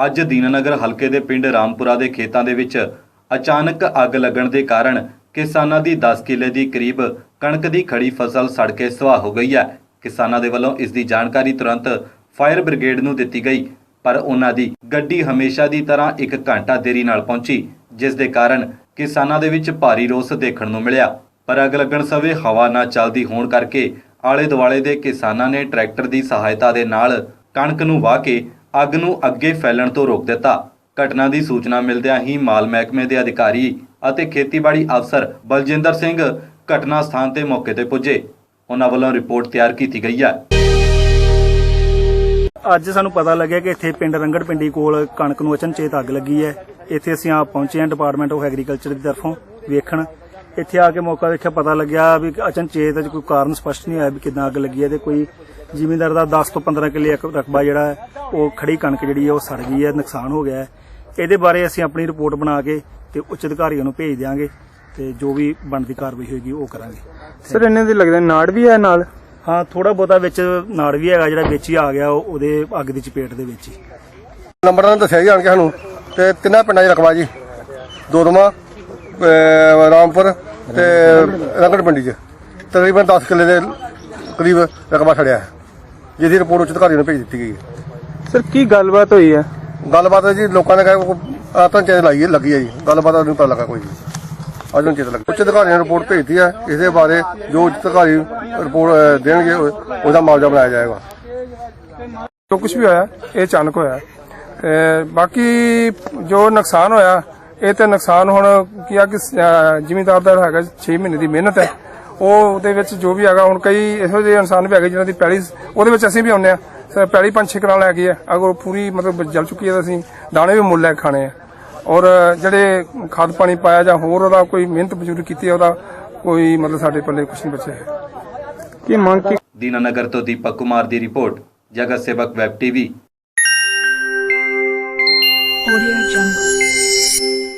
ਅੱਜ ਦੀਨਾਨਗਰ ਹਲਕੇ ਦੇ ਪਿੰਡ ਰਾਮਪੁਰਾ ਦੇ ਖੇਤਾਂ ਦੇ ਵਿੱਚ ਅਚਾਨਕ ਅੱਗ ਲੱਗਣ ਦੇ ਕਾਰਨ ਕਿਸਾਨਾਂ ਦੀ 10 ਕਿੱਲੇ ਦੀ ਕਰੀਬ ਕਣਕ ਦੀ ਖੜੀ ਫਸਲ ਸੜ ਕੇ ਸੁਆਹ ਹੋ ਗਈ ਹੈ। ਕਿਸਾਨਾਂ ਦੇ ਵੱਲੋਂ ਇਸ ਦੀ ਜਾਣਕਾਰੀ ਤੁਰੰਤ ਫਾਇਰ ਬ੍ਰਿਗੇਡ ਨੂੰ ਦਿੱਤੀ ਗਈ, ਪਰ ਉਹਨਾਂ ਦੀ ਗੱਡੀ ਹਮੇਸ਼ਾ ਦੀ ਤਰ੍ਹਾਂ ਇੱਕ ਘੰਟਾ ਦੇਰੀ ਨਾਲ ਪਹੁੰਚੀ, ਜਿਸ ਦੇ ਕਾਰਨ ਕਿਸਾਨਾਂ ਦੇ ਵਿੱਚ ਭਾਰੀ ਰੋਸ ਦੇਖਣ ਨੂੰ ਮਿਲਿਆ। ਪਰ ਅੱਗ ਲੱਗਣ ਸਮੇਂ ਹਵਾ ਨਾ ਚੱਲਦੀ ਹੋਣ ਕਰਕੇ ਆਲੇ ਦੁਆਲੇ ਦੇ ਕਿਸਾਨਾਂ ਨੇ ਟਰੈਕਟਰ ਦੀ ਸਹਾਇਤਾ ਦੇ ਨਾਲ ਕਣਕ ਨੂੰ ਵਾਹ ਕੇ ਅੱਗ ਨੂੰ ਅੱਗੇ ਫੈਲਣ ਤੋਂ ਰੋਕ ਦਿੱਤਾ। ਘਟਨਾ ਦੀ ਸੂਚਨਾ ਮਿਲਦਿਆਂ ਹੀ ਮਾਲ ਮਹਿਕਮੇ ਦੇ ਅਧਿਕਾਰੀ ਅਤੇ ਖੇਤੀਬਾੜੀ ਅਫਸਰ ਬਲਜਿੰਦਰ ਸਿੰਘ ਘਟਨਾ ਸਥਾਨ ਤੇ ਮੌਕੇ ਤੇ ਪੁੱਜੇ। ਉਹਨਾਂ ਵੱਲੋਂ ਰਿਪੋਰਟ ਤਿਆਰ ਕੀਤੀ ਗਈ ਹੈ। ਅੱਜ ਸਾਨੂੰ ਪਤਾ ਲੱਗਿਆ ਕਿ ਇੱਥੇ ਪਿੰਡ ਰੰਗੜ ਪਿੰਡੀ ਕੋਲ ਕਣਕ ਨੂੰ ਅਚਨਚੇਤ ਅੱਗ ਲੱਗੀ ਹੈ। ਇੱਥੇ ਅਸੀਂ ਆ ਪਹੁੰਚੇ ਹਾਂ ਡਿਪਾਰਟਮੈਂਟ ਆਫ ਐਗਰੀਕਲਚਰ ਦੀ ਤਰਫੋਂ। ਵੇਖਣ ਇੱਥੇ ਆ ਕੇ ਮੌਕਾ ਵੇਖਿਆ ਪਤਾ ਲੱਗਿਆ ਵੀ ਅਚਨਚੇਤ ਅੱਜ ਕੋਈ ਕਾਰਨ ਸਪਸ਼ਟ ਨਹੀਂ ਹੋਇਆ ਵੀ ਕਿਦਾਂ ਅੱਗ ਲੱਗੀ ਹੈ ਤੇ ਕੋਈ ਜ਼ਿਮੀਂਦਾਰ ਦਾ 10 ਤੋਂ 15 ਕਿੱਲੇ ਇੱਕ ਰਕਬਾ ਜਿਹੜਾ ਹੈ, ਉਹ ਖੜੀ ਕਣਕ ਜਿਹੜੀ ਹੈ ਉਹ ਸੜ ਗਈ ਹੈ ਨੁਕਸਾਨ ਹੋ ਗਿਆ ਹੈ। ਇਹਦੇ ਬਾਰੇ ਅਸੀਂ ਆਪਣੀ ਰਿਪੋਰਟ ਬਣਾ ਕੇ ਤੇ ਉੱਚ ਅਧਿਕਾਰੀਆਂ ਨੂੰ ਭੇਜ ਦਿਆਂਗੇ ਤੇ ਜੋ ਵੀ ਬਣਦੀ ਕਾਰਵਾਈ ਹੋਏਗੀ ਉਹ ਕਰਾਂਗੇ। ਸਰ ਇਹਨਾਂ ਦੇ ਲੱਗਦਾ ਨਾੜ ਵੀ ਹੈ ਨਾਲ? ਹਾਂ ਥੋੜਾ ਬਹੁਤਾ ਵਿੱਚ ਨਾੜ ਵੀ ਹੈਗਾ ਜਿਹੜਾ ਵਿੱਚ ਹੀ ਆ ਗਿਆ ਉਹ- ਉਹਦੇ ਅੱਗ ਦੀ ਚਪੇਟ ਦੇ ਵਿੱਚ ਹੀ। ਨੰਬਰ ਨਾਲ ਦੱਸਿਆ ਜੀ ਆਣ ਕੇ ਸਾਨੂੰ। ਤੇ ਤਿੰਨਾਂ ਪਿੰਡਾਂ 'ਚ ਰਕਬਾ ਜੀ? ਦੋਦਮਾ ਰਾਮਪੁਰ ਤੇ ਰੰਗੜ ਪਿੰਡੀ 'ਚ। ਤਕਰੀਬਨ 10 ਕਿੱਲੇ ਦੇ ਕਰੀਬ ਰਕਬਾ ਛੜਿਆ ਹੈ ਜਿਹਦੀ ਰਿਪੋਰਟ ਉੱਚ ਅਧਿਕਾਰੀਆਂ ਨੂੰ ਭੇਜ ਦਿੱਤੀ ਗਈ ਹੈ। ਸਰ ਕੀ ਗੱਲਬਾਤ ਹੋਈ ਹੈ? ਗੱਲਬਾਤ ਹੈ ਜੀ ਲੋਕਾਂ ਨੇ ਕਿਹਾ ਆਤਨ ਚੇਤ ਲਾਈ ਹੈ ਲੱਗੀ ਹੈ ਜੀ। ਗੱਲਬਾਤ ਦਾ ਨਹੀਂ ਪਤਾ ਲੱਗਾ ਕੋਈ ਅੱਜ ਨੂੰ ਚੇਤ ਲੱਗਾ। ਉੱਚ ਅਧਿਕਾਰੀਆਂ ਨੇ ਰਿਪੋਰਟ ਭੇਜਤੀ ਹੈ ਇਸ ਦੇ ਬਾਰੇ ਜੋ ਉੱਚ ਅਧਿਕਾਰੀ ਰਿਪੋਰਟ ਅਹ, ਦੇਣਗੇ ਉਹ- ਉਹਦਾ ਮੁਆਵਜ਼ਾ ਬਣਾਇਆ ਜਾਏਗਾ। ਜੋ ਕੁਝ ਵੀ ਹੋਇਆ ਇਹ ਅਚਾਨਕ ਹੋਇਆ। ਤੇ ਬਾਕੀ ਜੋ ਨੁਕਸਾਨ ਹੋਇਆ ਇਹ ਤੇ ਨੁਕਸਾਨ ਹੁਣ ਕੀ ਆ ਕਿ ਜ਼ਿਮੀਂਦਾਰ ਦਾ ਹੈਗਾ 6 ਮਹੀਨੇ ਦੀ ਮਿਹਨਤ ਹੈ। ਉਹ ਉਹਦੇ ਵਿੱਚ ਜੋ ਵੀ ਹੈਗਾ ਹੁਣ ਕਈ ਇਹੋ ਜਿਹੇ ਇਨਸਾਨ ਵੀ ਹੈਗੇ ਜਿਨ੍ਹਾਂ ਦੀ ਪੈਲੀ ਉਹਦੇ ਵਿੱਚ ਅਸੀਂ ਵੀ ਆਉਂਦੇ ਆ ਪੈਲੀ ਪੰਜ ਛੇ ਕਰਾਂ ਲੈ ਗਈ ਹੈ। ਅਗਰ ਪੂਰੀ ਮਤਲਬ ਜਲ ਚੁੱਕੀ ਹੈ ਤਾਂ ਅਸੀਂ ਦਾਣੇ ਵੀ ਮੁੱਲ ਲੈ ਕੇ ਖਾਣੇ ਆ। ਔਰ ਜਿਹੜੇ ਖਾਦ ਪਾਣੀ ਪਾਇਆ ਜਾਂ ਹੋਰ ਉਹਦਾ ਕੋਈ ਮਿਹਨਤ ਮਜ਼ਦੂਰੀ ਕੀਤੀ ਹੈ ਉਹਦਾ ਕੋਈ ਮਤਲਬ ਸਾਡੇ ਪੱਲੇ ਕੁਝ ਨਹੀਂ ਬਚਿਆ। ਕੀ ਮੰਗ ਕੀ ਦੀਨਾਨਗਰ ਤੋਂ ਦੀਪਕ ਕੁਮਾਰ ਦੀ ਰਿਪੋਰਟ ਜਗਤ ਸੇਵਕ ਵੈਬ ਟੀਵੀ। Audio Jungle.